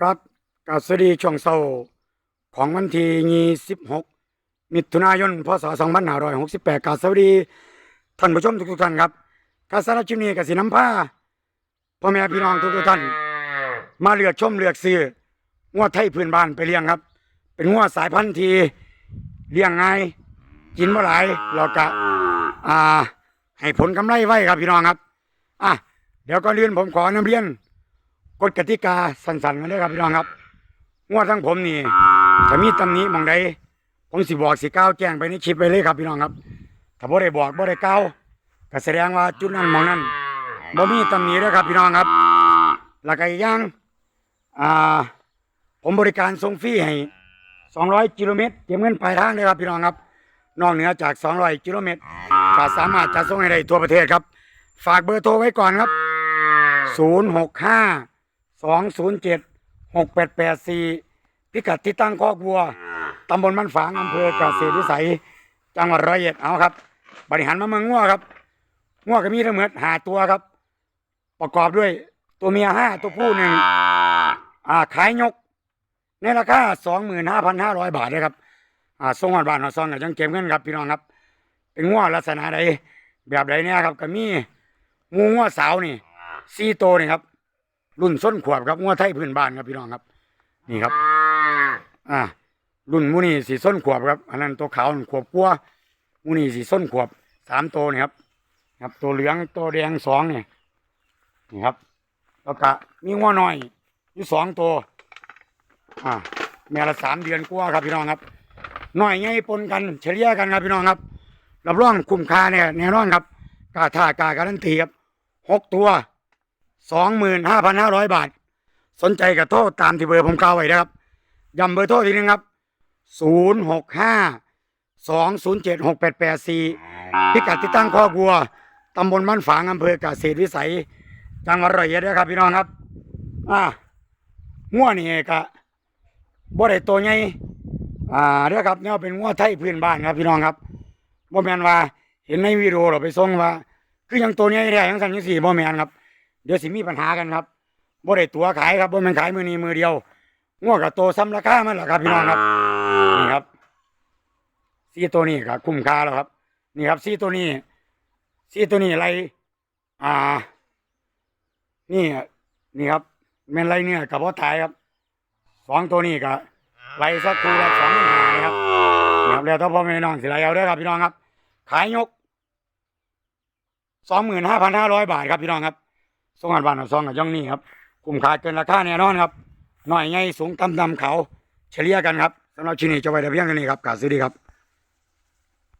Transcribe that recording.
ครับกาสวดีช่วงเช้าของวันที่26มิถุนายน พศ 2568กาสวัสดีท่านผู้ชมทุกๆท่านครับกาสารบชิมนี้กสิน้ำผ้าพ่อแม่พี่น้องทุกๆท่าน มาเลือกชมเลือกซื้องวไทยพื้นบ้านไปเลี้ยงครับ เป็นงวสายพันธุ์ที่เลี้ยงง่ายกินบ่หลายแล้วก็อ่า ให้ผลกำไรไว้ครับพี่น้องครับ อะ เดี๋ยวก็เรียนผมขอนำเรียน กฎกติกาสั้นๆกันเลยครับพี่น้องครับงวดทั้งผมนี่ถ้ามีตำหนิมองใดผมสิบอกสิก้าวแจ้งไปในคลิปไปเลยครับพี่น้องครับ ถ้าบ่ได้บอกบ่ได้ก้าวก็แสดงว่าจุดนั้นมองนั้นบ่มีตำหนิแล้ครับพี่น้องครับแล้วก็อีกอย่างอ่าผมบริการส่งฟรีให้200กิโลเมตรเก็บเงินปลายทางเลยครับพี่น้องครับ นอกเหนือจาก 200กิโลเมตรก็สามารถจะส่งให้ได้ทั่วประเทศครับ ฝากเบอร์โทรไว้ก่อนครับ 065 207 6884พิกัดที่ตั้งคอกวัวตำบลมันฝางอำเภอกเกษตรวิสัย จังหวัดร้อยเอ็ดเอาครับ บริหารมาเมืองงัวครับงัวก็มีทั้งหมดหาตัวครับ ประกอบด้วยตัวเมียห้าตัวผู้หนึ่งอ่าขายยก ในราคาสองหมื่นห้าพันห้าร้อยบาทเลยครับอ่าส่งหอดบ้านหอดซองกับจังเก็บเงินครับพี่น้องครับ เป็นงัวลักษณะใดแบบใดเนี่ยครับก็มีงูงัวสาวนี่สี่โตวนี่ครับ รุ่นส้นขวบครับงัวไทยพื้นบ้านครับพี่น้องครับ นี่ครับ อ่า รุ่นมูนี่สีส้นขวบครับ อันนั้นตัวขาวนั่นขวบกัวมูนี่สีส้นขวบสามตัวนี่ครับ ครับ ตัวเหลืองตัวแดงสองเนี่ยนี่ครับ แล้วก็มีงัวน้อยอยู่สองตัว อ่าแม่ละสามเดือนกัวครับพี่น้องครับน้อยไงปนกันเฉลี่ยกันครับพี่น้องครับรับรองคุ้มค่าเนี่ยแน่นอนครับกาท่ากาการันตีครับหกตัว สองหมื่นห้าพันห้าร้อยบาท สนใจกับโทษตามที่เบอร์ผมกล่าวไว้นะครับย้ำเบอร์โทรทีนึงครับศูนย์หกห้าสองศูนย์เจ็ดหกแปดแปดสี่พิกัดที่ตั้งข้อกวัวตำบลบ้านฝางอำเภอกเกษตวิสัย จังหวัดร้อยเอ็ดนะครับ พี่น้องครับ อ่าง่วนี่ก็บ่ได้ตัวใหญ่อ่าเด้อครับเนี่ยเป็นงัวไทยพื้นบ้านครับ พี่น้องครับบ่แมนว่า เห็นในวิดีโอเราไปส่งว่า คือยังตัวนี้แท้ยังสั่นยังสี่บ่แมนครับ เดี๋ยวสิมีปัญหากันครับบ่ได้ตัวขายครับบ่แม่นขายมือนี้มือเดียวงัวกับโตซ้ำราคามันแหละครับพี่น้องครับนี่ครับสีตัวนี้ก็คุ้มค่าแล้วครับ นี่ครับสีตัวนี้สีตัวนี้ไรอ่า นี่นี่ครับแม่นไรเนี่ยกับพ่อตายครับสองตัวนี้ก็ไล่สักครูละสองหมื่นห้านะครับนะครับแล้วถ้าพ่อแม่น้องสิไล่เอาเด้ครับพี่น้องครับ ขายยกสองหมื่นห้าพันห้าร้อยบาทครับพี่น้องครับ ส่งอันบ้านเอาซองกับย่องนี่ครับคุ้มค่าเกินราคาแน่นอนครับหน่อยไงสูงต่ำดำเขาเฉลี่ยกันครับสำหรับชิ้นนี้จะไว้แต่เพียงเท่านี้ครับกาซื้อดีครับ